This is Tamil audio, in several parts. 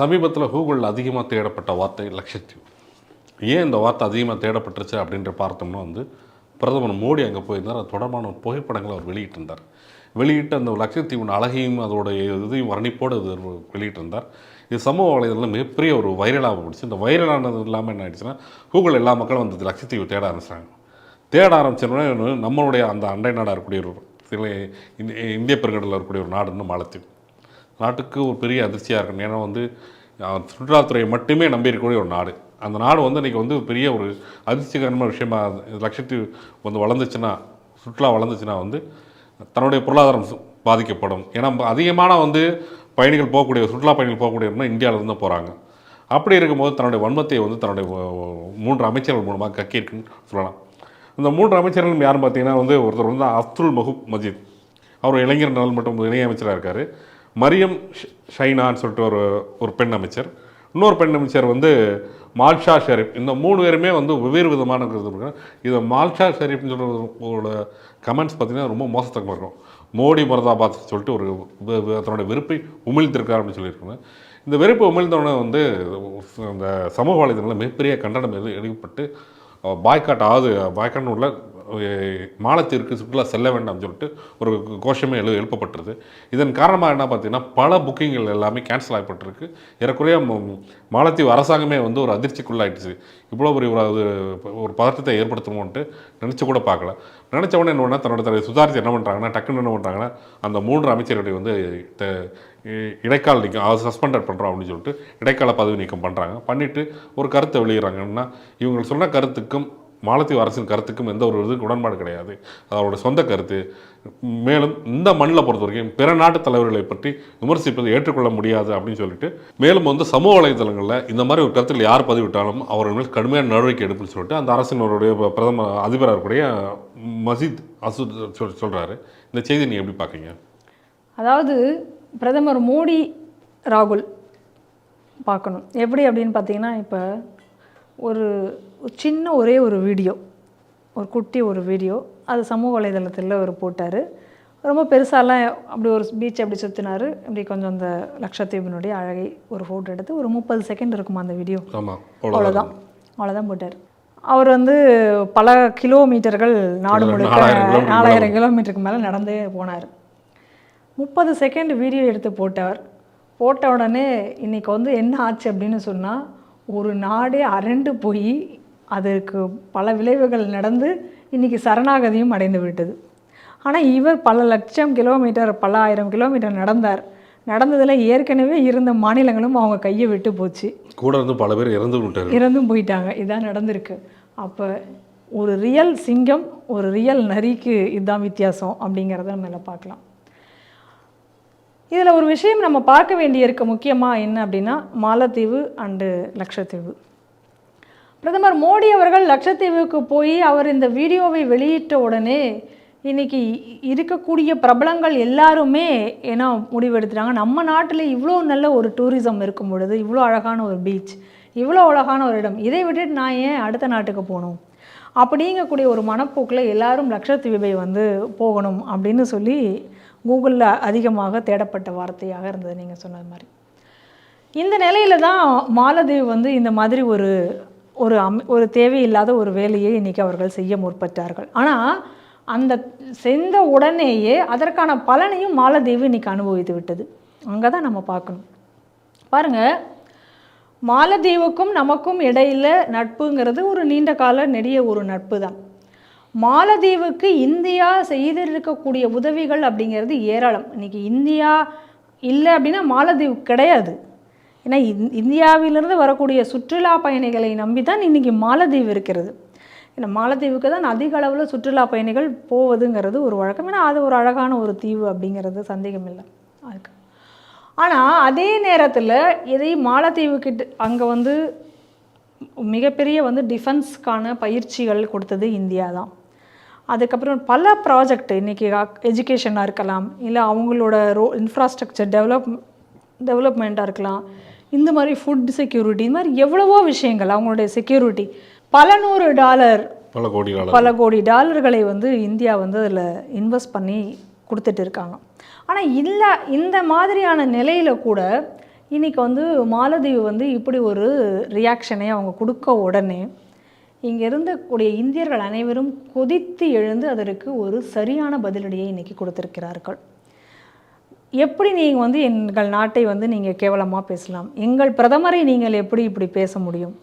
சமீபத்தில் கூகுளில் அதிகமாக தேடப்பட்ட வார்த்தை லட்சத்தீவு. ஏன் இந்த வார்த்தை அதிகமாக தேடப்பட்டுருச்சு அப்படின்ற பார்த்தோம்னா வந்து பிரதமர் மோடி அங்கே போயிருந்தார். அது தொடர்பான புகைப்படங்களை அவர் வெளியிட்டிருந்தார். வெளியிட்டு அந்த லட்சத்தீவின் அழகையும் அதோடைய இதையும் வர்ணிப்போடு அது வெளியிட்டிருந்தார். இது சமூக வலைதளத்தில் மிகப்பெரிய ஒரு வைரலாக போயிடுச்சு. இந்த வைரலானது இல்லாமல் என்ன ஆயிடுச்சுன்னா கூகுள் எல்லா மக்களும் வந்து லட்சத்தீவு தேட ஆரம்பிச்சாங்க தேட ஆரம்பிச்சோடனே நம்மளுடைய அந்த அண்டை நாடாக இருக்கக்கூடிய ஒரு சில இந்திய பெருங்கடலில் இருக்கக்கூடிய ஒரு நாடு இன்னும் மாலத்தீவு. நாட்டுக்கு ஒரு பெரிய அதிர்ச்சியாக இருக்கணும். ஏன்னா வந்து சுற்றுலாத்துறையை மட்டுமே நம்பி இருக்கக்கூடிய ஒரு நாடு. அந்த நாடு வந்து இன்றைக்கி வந்து பெரிய ஒரு அதிர்ச்சிகரமான விஷயமா லட்சத்தீவு வந்து வளர்ந்துச்சுன்னா சுற்றுலா வளர்ந்துச்சுன்னா வந்து தன்னுடைய பொருளாதாரம் பாதிக்கப்படும். ஏன்னா அதிகமான வந்து பயணிகள் போகக்கூடிய சுற்றுலா பயணிகள் போகக்கூடிய இந்தியாவிலேருந்து தான் போகிறாங்க அப்படி இருக்கும்போது தன்னுடைய வன்மத்தை வந்து தன்னுடைய மூன்று அமைச்சர்கள் மூலமாக கக்கியிருக்குன்னு சொல்லலாம். இந்த மூன்று அமைச்சர்களும் யாரும் பார்த்தீங்கன்னா வந்து ஒருத்தர் வந்து அப்துல் மஹூப் மஜீத். அவர் இளைஞர் நலன் மற்றும் இணையமைச்சராக இருக்கார். மரியம் ஷைனான்னு சொல்லிட்டு ஒரு ஒரு பெண் அமைச்சர். இன்னொரு பெண் அமைச்சர் வந்து மால்ஷா ஷெரீப். இந்த மூணு பேருமே வந்து வெவ்வேறு விதமான கருத்து இதை மால்ஷா ஷெரீப்னு சொல்கிற கமெண்ட்ஸ் பார்த்தீங்கன்னா ரொம்ப மோசத்தக்கமாக இருக்கும் மோடி மரதாபாத் சொல்லிட்டு ஒரு தன்னோட வெறுப்பை உமிழ்த்திருக்கார் அப்படின்னு சொல்லியிருக்காங்க. இந்த வெறுப்பு உமிழ்ந்தவுடனே வந்து அந்த சமூக வலைதளங்களில் மிகப்பெரிய கண்டனம் எது எழுப்பப்பட்டு பாய்காட் ஆகுது. பாய்காட்னு உள்ள மாலத்திற்கு சுற்றுலா செல்ல வேண்டாம்னு சொல்லிட்டு ஒரு கோஷமே எழு எழுப்பப்பட்டிருது. இதன் காரணமாக என்ன பார்த்தீங்கன்னா பல புக்கிங்கள் எல்லாமே கேன்சல் ஆகப்பட்டிருக்கு. ஏறக்குறைய மாலத்தீவு அரசாங்கமே வந்து ஒரு அதிர்ச்சிக்குள்ளாயிடுச்சு. இவ்வளோ பெரிய ஒரு ஒரு பதட்டத்தை ஏற்படுத்தணும்ன்ட்டு நினச்சி கூட பார்க்கல. நினச்ச உடனே என்ன பண்ணால் தன்னோட தன்னை சுதாரித்து என்ன பண்ணுறாங்கன்னா டக்குன்னு என்ன பண்ணுறாங்கன்னா அந்த மூன்று அமைச்சர்களுடைய வந்து த- இ- இடைக்கால நீக்கம் அதை சஸ்பெண்டட் பண்ணுறோம் அப்படின்னு சொல்லிட்டு இடைக்கால பதவி நீக்கம் பண்ணுறாங்க பண்ணிவிட்டு ஒரு கருத்தை வெளியிடறாங்கன்னா இவங்க சொன்ன கருத்துக்கும் மாலத்தீவு அரசின் கருத்துக்கும் எந்த ஒரு இதுக்கு உடன்பாடு கிடையாது. அது அவரோட சொந்த கருத்து. மேலும் இந்த மண்ணில் பொறுத்த வரைக்கும் பிற நாட்டு தலைவர்களை பற்றி விமர்சிப்பது ஏற்றுக்கொள்ள முடியாது அப்படின்னு சொல்லிட்டு மேலும் வந்து சமூக வலைதளங்களில் இந்த மாதிரி ஒரு கருத்தில் யார் பதிவிட்டாலும் அவர்கள் மேல் கடுமையான நடவடிக்கை எடுப்புன்னு சொல்லிட்டு அந்த அரசினுடைய பிரதம அதிபராக இருக்கக்கூடிய மசீத் அசூத் சொல் சொல்கிறாரு இந்த செய்தி நீங்கள் எப்படி பார்க்கீங்க அதாவது பிரதமர் மோடி ராகுல் பார்க்கணும் எப்படி அப்படின்னு பார்த்தீங்கன்னா இப்போ ஒரு சின்ன ஒரே ஒரு வீடியோ ஒரு குட்டி ஒரு வீடியோ அது சமூக வலைதளத்தில் அவர் போட்டார். ரொம்ப பெருசாலாம் அப்படி ஒரு பீச் அப்படி சுற்றினார் இப்படி கொஞ்சம் அந்த லட்சத்தீவினுடைய அழகை ஒரு ஃபோட்டோ எடுத்து ஒரு முப்பது செகண்ட் இருக்குமா அந்த வீடியோ அவ்வளோதான் அவ்வளோதான் போட்டார். அவர் வந்து பல கிலோமீட்டர்கள் நாடு முழுக்க நாலாயிரம் கிலோமீட்டர் நாலாயிரம் கிலோமீட்டருக்கு மேலே நடந்தே போனார். முப்பது செகண்ட் வீடியோ எடுத்து போட்டவர். போட்ட உடனே இன்னைக்கு வந்து என்ன ஆச்சு அப்படின்னு சொன்னால் ஒரு நாடே அரண்டு போய் அதற்கு பல விளைவுகள் நடந்து இன்னைக்கு சரணாகதியும் அடைந்து விட்டது ஆனால் இவர் பல லட்சம் கிலோமீட்டர் பல ஆயிரம் கிலோமீட்டர் நடந்தார். நடந்ததில் ஏற்கனவே இருந்த மாநிலங்களும் அவங்க கையை விட்டு போச்சு. கூட இருந்து பல பேர் இறந்து விட்டாரு இறந்தும் போயிட்டாங்க. இதான் நடந்திருக்கு. அப்போ ஒரு ரியல் சிங்கம் ஒரு ரியல் நரிக்கு இதுதான் வித்தியாசம் அப்படிங்கிறத நம்ம இதில் பார்க்கலாம். இதில் ஒரு விஷயம் நம்ம பார்க்க வேண்டியிருக்க முக்கியமாக என்ன அப்படின்னா மாலத்தீவு அண்டு லட்சத்தீவு. பிரதமர் மோடி அவர்கள் லட்சத்தீவுக்கு போய் அவர் இந்த வீடியோவை வெளியிட்ட உடனே இன்னைக்கு இருக்கக்கூடிய பிரபலங்கள் எல்லாருமே ஏன்னா முடிவெடுத்துட்டாங்க. நம்ம நாட்டில் இவ்வளோ நல்ல ஒரு டூரிசம் இருக்கும் பொழுது இவ்வளோ அழகான ஒரு பீச் இவ்வளோ அழகான ஒரு இடம் இதை விட்டுட்டு நான் ஏன் அடுத்த நாட்டுக்கு போகணும்? அப்படிங்கக்கூடிய ஒரு மனப்போக்கில் எல்லாரும் லட்சத்தீவை வந்து போகணும் அப்படின்னு சொல்லி கூகுளில் அதிகமாக தேடப்பட்ட வார்த்தையாக இருந்தது நீங்கள் சொன்னது மாதிரி. இந்த நிலையில தான் மாலதீவ் வந்து இந்த மாதிரி ஒரு ஒரு அம் ஒரு தேவையில்லாத ஒரு வேலையை இன்னைக்கு அவர்கள் செய்ய முற்பட்டார்கள். ஆனால் அந்த செந்த உடனேயே அதற்கான பலனையும் மாலதேவி இன்னைக்கு அனுபவித்து விட்டது. அங்கே தான் நம்ம பார்க்கணும். பாருங்க மாலதீவுக்கும் நமக்கும் இடையில நட்புங்கிறது ஒரு நீண்ட கால நெடிய ஒரு நட்பு தான் மாலதீவுக்கு இந்தியா செய்திருக்கக்கூடிய உதவிகள் அப்படிங்கிறது ஏராளம். இன்னைக்கு இந்தியா இல்லை அப்படின்னா மாலதீவு கிடையாது. ஏன்னா இந் இந்தியாவிலிருந்து வரக்கூடிய சுற்றுலா பயணிகளை நம்பி தான் இன்றைக்கி மாலத்தீவு இருக்கிறது. ஏன்னா மாலத்தீவுக்கு தான் அதிக அளவில் சுற்றுலா பயணிகள் போவதுங்கிறது ஒரு வழக்கம். ஏன்னா அது ஒரு அழகான ஒரு தீவு அப்படிங்கிறது சந்தேகம் இல்லை. அதுக்கு. ஆனால் அதே நேரத்தில் இதை மாலத்தீவுக்கிட்ட அங்கே வந்து மிகப்பெரிய வந்து டிஃபென்ஸ்க்கான பயிற்சிகள் கொடுத்தது இந்தியா தான். அதுக்கப்புறம் பல ப்ராஜெக்ட் இன்றைக்கி எஜுகேஷனாக இருக்கலாம் இல்லை அவங்களோட ரோ இன்ஃப்ராஸ்ட்ரக்சர் டெவலப் டெவலப்மெண்ட்டாக இருக்கலாம். இந்த மாதிரி ஃபுட் செக்யூரிட்டி இந்த மாதிரி எவ்வளவோ விஷயங்கள் அவங்களுடைய செக்யூரிட்டி பல நூறு டாலர் பல கோடி பல கோடி டாலர்களை வந்து இந்தியா வந்து அதில் இன்வெஸ்ட் பண்ணி கொடுத்துட்டு இருக்காங்க. ஆனால் இல்லை இந்த மாதிரியான நிலையில் கூட இன்னைக்கு வந்து மாலத்தீவு வந்து இப்படி ஒரு ரியாக்ஷனை அவங்க கொடுக்க உடனே இங்கே இருந்தக்கூடிய இந்தியர்கள் அனைவரும் கொதித்து எழுந்து அதற்கு ஒரு சரியான பதிலடியை இன்னைக்கு கொடுத்திருக்கிறார்கள். எப்படி நீங்கள் வந்து எங்கள் நாட்டை வந்து நீங்கள் கேவலமாக பேசலாம்? எங்கள் பிரதமரை நீங்கள் எப்படி இப்படி பேச முடியும்?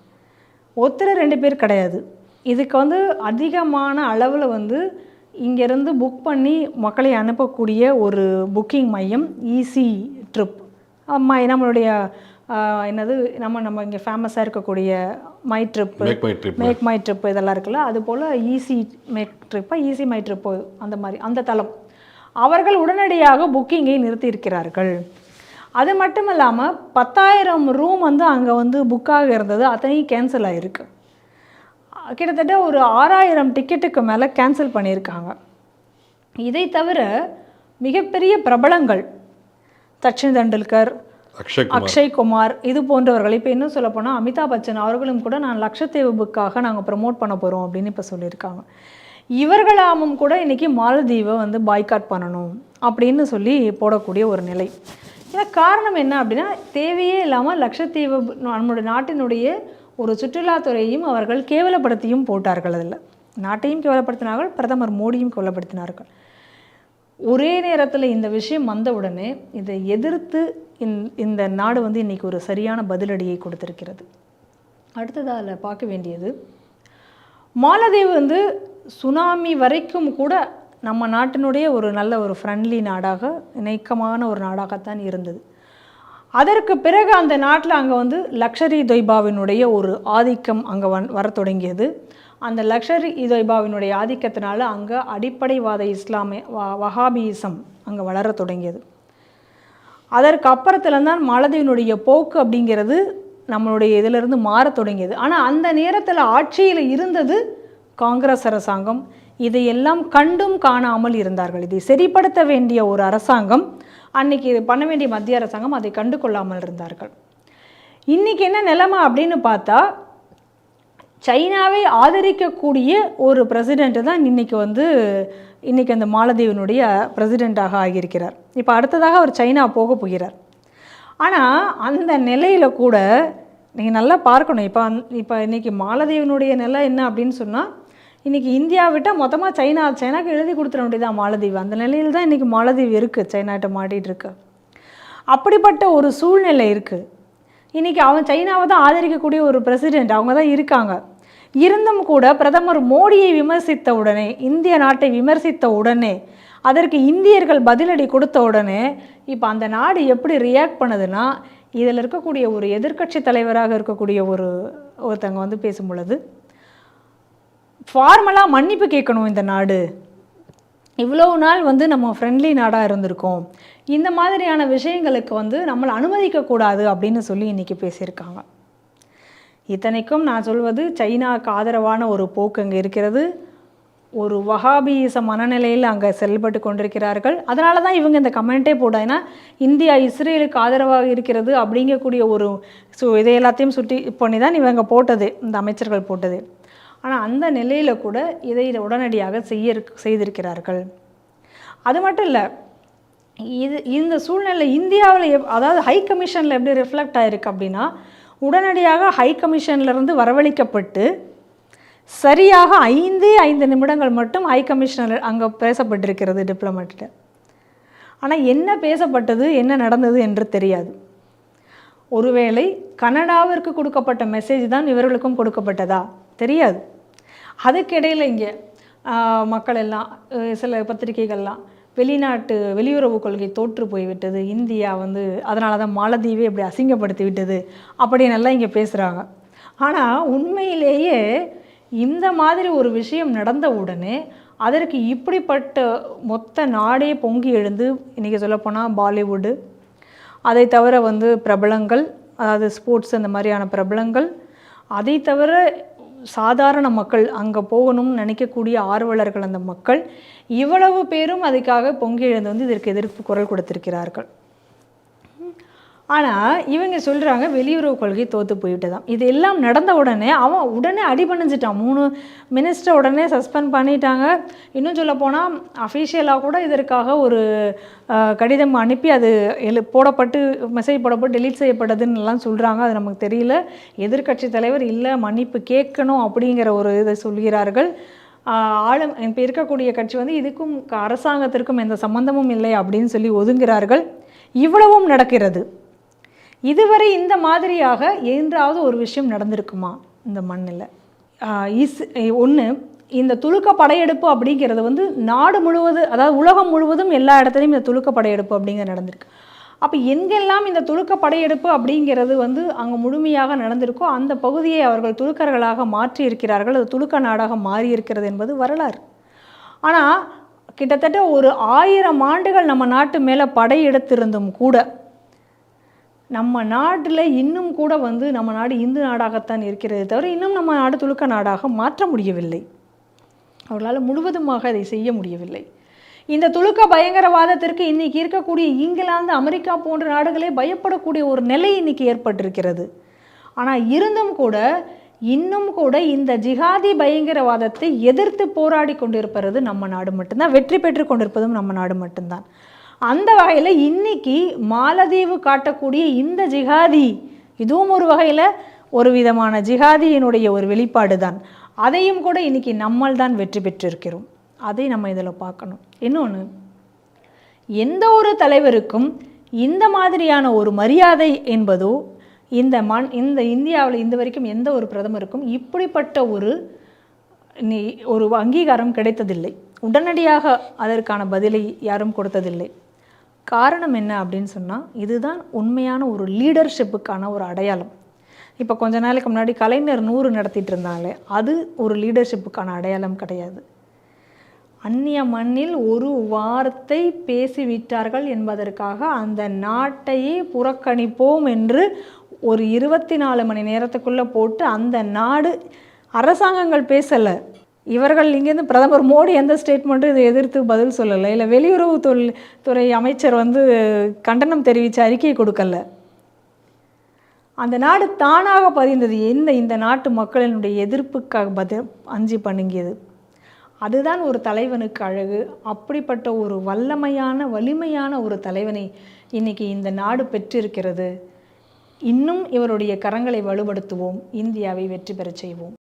ஒருத்தர் ரெண்டு பேர் கிடையாது. இதுக்கு வந்து அதிகமான அளவில் வந்து இங்கேருந்து புக் பண்ணி மக்களை அனுப்பக்கூடிய ஒரு புக்கிங் மையம் ஈஸி ட்ரிப் நம்மளுடைய என்னது நம்ம நம்ம இங்கே ஃபேமஸாக இருக்கக்கூடிய my trip make my trip இதெல்லாம் இருக்குல்ல அது போல் ஈஸி மேக் ட்ரிப்பா ஈஸி மை ட்ரிப்பு அந்த மாதிரி அந்த தளம். அவர்கள் உடனடியாக புக்கிங்கை நிறுத்தியிருக்கிறார்கள். அது மட்டும் இல்லாமல் பத்தாயிரம் ரூம் வந்து அங்கே வந்து புக்காக இருந்தது. அத்தனையும் கேன்சல் ஆகிருக்கு கிட்டத்தட்ட ஒரு ஆறாயிரம் டிக்கெட்டுக்கு மேலே கேன்சல் பண்ணியிருக்காங்க. இதை தவிர மிகப்பெரிய பிரபலங்கள் சச்சின் தெண்டுல்கர் அக்ஷய் குமார் இது போன்றவர்கள். இப்போ இன்னும் சொல்ல போனால் அமிதாப் பச்சன் அவர்களும் கூட நான் லட்சத்தீவு புக்காக நாங்கள் ப்ரமோட் பண்ண போகிறோம் அப்படின்னு இப்போ சொல்லியிருக்காங்க. இவர்களாமும் கூட இன்னைக்கு மாலத்தீவை வந்து பாய்காட் பண்ணணும் அப்படின்னு சொல்லி போடக்கூடிய ஒரு நிலை. ஏன்னா காரணம் என்ன அப்படின்னா தேவையே இல்லாமல் லட்சத்தீவு நம்மளுடைய நாட்டினுடைய ஒரு சுற்றுலாத்துறையையும் அவர்கள் கேவலப்படுத்தியும் போட்டார்கள் அதில். நாட்டையும் கேவலப்படுத்தினார்கள் பிரதமர் மோடியும் கேவலப்படுத்தினார்கள். ஒரே நேரத்தில் இந்த விஷயம் வந்தவுடனே இதை எதிர்த்து இந்த நாடு வந்து இன்றைக்கி ஒரு சரியான பதிலடியை கொடுத்திருக்கிறது. அடுத்ததால் பார்க்க வேண்டியது மாலதீவு வந்து சுனாமி வரைக்கும் கூட நம்ம நாட்டினுடைய ஒரு நல்ல ஒரு ஃப்ரெண்ட்லி நாடாக இணக்கமான ஒரு நாடாகத்தான் இருந்தது. அதற்கு பிறகு அந்த நாட்டில் அங்கே வந்து லக்ஷரி தொய்பாவினுடைய ஒரு ஆதிக்கம் அங்கே வன் வர தொடங்கியது. அந்த லக்ஷரி தொய்பாவினுடைய ஆதிக்கத்தினால அங்கே அடிப்படைவாத இஸ்லாமிய வ வஹாபியிசம் அங்கே வளர தொடங்கியது. அதற்கு அப்புறத்துல தான் மாலத்தீவினுடைய போக்கு அப்படிங்கிறது நம்மளுடைய இதிலிருந்து மாறத் தொடங்கியது. ஆனால் அந்த நேரத்தில் ஆட்சியில் இருந்தது காங்கிரஸ் அரசாங்கம். இதையெல்லாம் கண்டும் காணாமல் இருந்தார்கள். இதை சரிப்படுத்த வேண்டிய ஒரு அரசாங்கம் அன்னைக்கு இது பண்ண வேண்டிய மத்திய அரசாங்கம் அதை கண்டு கொள்ளாமல் இருந்தார்கள். இன்றைக்கி என்ன நிலைமை அப்படின்னு பார்த்தா சைனாவை ஆதரிக்கக்கூடிய ஒரு பிரசிடெண்ட்டு தான் இன்னைக்கு வந்து இன்றைக்கி அந்த மாலதீவனுடைய பிரசிடெண்ட்டாக ஆகியிருக்கிறார். இப்போ அடுத்ததாக அவர் சைனா போக போகிறார். ஆனால் அந்த நிலையில் கூட நீங்கள் நல்லா பார்க்கணும். இப்போ அந் இப்போ இன்றைக்கி மாலதீவினுடைய நிலை என்ன அப்படின்னு சொன்னால் இன்றைக்கி இந்தியா விட்டால் மொத்தமாக சைனா சைனாக்கு எழுதி கொடுத்துட வேண்டியதான் மாலதீவு. அந்த நிலையில் தான் இன்றைக்கி மாலதீவு இருக்குது சைனாட்ட மாட்டிகிட்டு இருக்கு. அப்படிப்பட்ட ஒரு சூழ்நிலை இருக்குது இன்றைக்கி அவன் சைனாவை தான் ஆதரிக்கக்கூடிய ஒரு பிரசிடெண்ட் அவங்க தான் இருக்காங்க. இருந்தும் கூட பிரதமர் மோடியை விமர்சித்த உடனே இந்திய நாட்டை விமர்சித்த உடனே அதற்கு இந்தியர்கள் பதிலடி கொடுத்த உடனே இப்போ அந்த நாடு எப்படி ரியாக்ட் பண்ணுதுன்னா இதில் இருக்கக்கூடிய ஒரு எதிர்க்கட்சி தலைவராக இருக்கக்கூடிய ஒரு ஒருத்தங்க வந்து பேசும் பொழுது ஃபார்மலாக மன்னிப்பு கேட்கணும் இந்த நாடு. இவ்வளோ நாள் வந்து நம்ம ஃப்ரெண்ட்லி நாடாக இருந்திருக்கோம். இந்த மாதிரியான விஷயங்களுக்கு வந்து நம்மளை அனுமதிக்கக்கூடாது அப்படின்னு சொல்லி இன்றைக்கி பேசியிருக்காங்க. இத்தனைக்கும் நான் சொல்வது சைனாக்கு ஆதரவான ஒரு போக்கு அங்கே இருக்கிறது. ஒரு வஹாபியிச மனநிலையில் அங்கே செயல்பட்டு கொண்டிருக்கிறார்கள். அதனால தான் இவங்க இந்த கமெண்ட்டே போட்டாங்கன்னா இந்தியா இஸ்ரேலுக்கு ஆதரவாக இருக்கிறது அப்படிங்கக்கூடிய ஒரு ஸோ இதை எல்லாத்தையும் சுட்டி பண்ணி தான் இவங்க போட்டது இந்த அமைச்சர்கள் போட்டது. ஆனால் அந்த நிலையில் கூட இதை உடனடியாக செய்ய செய்திருக்கிறார்கள். அது மட்டும் இல்லை இது இந்த சூழ்நிலை இந்தியாவில் எப் அதாவது ஹை கமிஷனில் எப்படி ரிஃப்ளெக்ட் ஆயிருக்கு அப்படின்னா உடனடியாக ஹை கமிஷன்லேருந்து வரவழைக்கப்பட்டு சரியாக ஐந்தே ஐந்து நிமிடங்கள் மட்டும் ஹை கமிஷனர் அங்கே பேசப்பட்டிருக்கிறது டிப்ளமேட்டில் ஆனால் என்ன பேசப்பட்டது என்ன நடந்தது என்று தெரியாது. ஒருவேளை கனடாவிற்கு கொடுக்கப்பட்ட மெசேஜ் தான் இவர்களுக்கும் கொடுக்கப்பட்டதா? தெரியாது. அதுக்கிடையில் இங்கே மக்கள் எல்லாம் சில பத்திரிகைகள்லாம் வெளிநாட்டு வெளியுறவு கொள்கை தோற்று போய்விட்டது. இந்தியா வந்து அதனால தான் மாலத்தீவை இப்படி அசிங்கப்படுத்தி விட்டது அப்படின்னு எல்லாம் இங்கே பேசுகிறாங்க ஆனால் உண்மையிலேயே இந்த மாதிரி ஒரு விஷயம் நடந்த உடனே அதற்கு இப்படிப்பட்ட மொத்த நாடே பொங்கி எழுந்து இன்றைக்கி சொல்லப்போனால் பாலிவுட்டு அதை தவிர வந்து பிரபலங்கள் அதாவது ஸ்போர்ட்ஸ் அந்த மாதிரியான பிரபலங்கள் அதை தவிர சாதாரண மக்கள் அங்கே போகணும்னு நினைக்கக்கூடிய ஆர்வலர்கள் அந்த மக்கள் இவ்வளவு பேரும் அதுக்காக பொங்கி எழுந்து வந்து இதற்கு எதிர்ப்பு குரல் கொடுத்திருக்கிறார்கள். ஆனால் இவங்க சொல்கிறாங்க வெளியுறவு கொள்கை தோற்று போயிட்டு தான் இது எல்லாம் நடந்த உடனே அவன் உடனே அடிபணிஞ்சிட்டான் மூணு மினிஸ்டர் உடனே சஸ்பெண்ட் பண்ணிட்டாங்க. இன்னும் சொல்ல போனால் அஃபீஷியலாக கூட இதற்காக ஒரு கடிதம் அனுப்பி அது எழு போடப்பட்டு மெசேஜ் போடப்பட்டு டெலீட் செய்யப்பட்டதுன்னு எல்லாம் சொல்கிறாங்க அது நமக்கு தெரியல. எதிர்க்கட்சி தலைவர் இல்லை மன்னிப்பு கேட்கணும் அப்படிங்கிற ஒரு இதை சொல்கிறார்கள். ஆளும் இப்போ இருக்கக்கூடிய கட்சி வந்து இதுக்கும் அரசாங்கத்திற்கும் எந்த சம்பந்தமும் இல்லை அப்படின்னு சொல்லி ஒதுங்கிறார்கள். இவ்வளவும் நடக்கிறது. இதுவரை இந்த மாதிரியாக என்றாவது ஒரு விஷயம் நடந்திருக்குமா இந்த மண்ணில்? இஸ் ஒன்று இந்த துலுக்க படையெடுப்பு அப்படிங்கிறது வந்து நாடு முழுவதும் அதாவது உலகம் முழுவதும் எல்லா இடத்துலையும் இந்த துலுக்க படையெடுப்பு அப்படிங்கிறது நடந்திருக்கு. அப்போ எங்கெல்லாம் இந்த துலுக்க படையெடுப்பு அப்படிங்கிறது வந்து அங்கே முழுமையாக நடந்திருக்கோ அந்த பகுதியை அவர்கள் துலுக்கர்களாக மாற்றி இருக்கிறார்கள் அது துலுக்க நாடாக மாறி இருக்கிறது என்பது வரலாறு. ஆனால் கிட்டத்தட்ட ஒரு ஆயிரம் ஆண்டுகள் நம்ம நாட்டு மேலே படையெடுத்திருந்தும் கூட நம்ம நாட்டில் இன்னும் கூட வந்து நம்ம நாடு இந்து நாடாகத்தான் இருக்கிறது தவிர இன்னும் நம்ம நாடு துலுக்க நாடாக மாற்ற முடியவில்லை. அவர்களால் முழுவதுமாக அதை செய்ய முடியவில்லை. இந்த துலுக்க பயங்கரவாதத்திற்கு இன்னைக்கு இருக்கக்கூடிய இங்கிலாந்து அமெரிக்கா போன்ற நாடுகளே பயப்படக்கூடிய ஒரு நிலை இன்னைக்கு ஏற்பட்டிருக்கிறது. ஆனால் இருந்தும் கூட இன்னும் கூட இந்த ஜிஹாதி பயங்கரவாதத்தை எதிர்த்து போராடி கொண்டிருப்பது நம்ம நாடு மட்டும்தான். வெற்றி பெற்று கொண்டிருப்பதும் நம்ம நாடு மட்டும்தான். அந்த வகையில் இன்னைக்கு மாலதீவு காட்டக்கூடிய இந்த ஜிகாதி இதுவும் ஒரு வகையில் ஒரு விதமான ஜிகாதியினுடைய ஒரு வெளிப்பாடு தான் அதையும் கூட இன்னைக்கு நம்மள் தான் வெற்றி பெற்றிருக்கிறோம். அதை நம்ம இதில் பார்க்கணும். இன்னொன்று எந்த ஒரு தலைவருக்கும் இந்த மாதிரியான ஒரு மரியாதை என்பதோ இந்த மண் இந்த இந்தியாவில் இந்த வரைக்கும் எந்த ஒரு பிரதமருக்கும் இப்படிப்பட்ட ஒரு ஒரு அங்கீகாரம் கிடைத்ததில்லை. உடனடியாக அதற்கான பதிலை யாரும் கொடுத்ததில்லை. காரணம் என்ன அப்படின்னு சொன்னால் இதுதான் உண்மையான ஒரு லீடர்ஷிப்புக்கான ஒரு அடையாளம். இப்போ கொஞ்ச நாளைக்கு முன்னாடி கலைஞர் நூறு நடத்திட்டு இருந்தாலே அது ஒரு லீடர்ஷிப்புக்கான அடையாளம் கிடையாது. அந்நிய மண்ணில் ஒரு வார்த்தை பேசிவிட்டார்கள் என்பதற்காக அந்த நாட்டையே புறக்கணிப்போம் என்று ஒரு இருபத்தி நாலு மணி நேரத்துக்குள்ளே போட்டு அந்த நாடு அரசாங்கங்கள் பேசலை. இவர்கள் இங்கேருந்து பிரதமர் மோடி எந்த ஸ்டேட்மெண்ட்டும் இதை எதிர்த்து பதில் சொல்லலை. இல்லை வெளியுறவு தொழில் துறை அமைச்சர் வந்து கண்டனம் தெரிவித்து அறிக்கை கொடுக்கல. அந்த நாடு தானாக பதிந்தது எந்த இந்த நாட்டு மக்களினுடைய எதிர்ப்புக்காக பத அஞ்சு பண்ணுங்கியது. அதுதான் ஒரு தலைவனுக்கு அழகு. அப்படிப்பட்ட ஒரு வல்லமையான வலிமையான ஒரு தலைவனை இன்னைக்கு இந்த நாடு பெற்றிருக்கிறது. இன்னும் இவருடைய கரங்களை வலுப்படுத்துவோம். இந்தியாவை வெற்றி பெறச் செய்வோம்.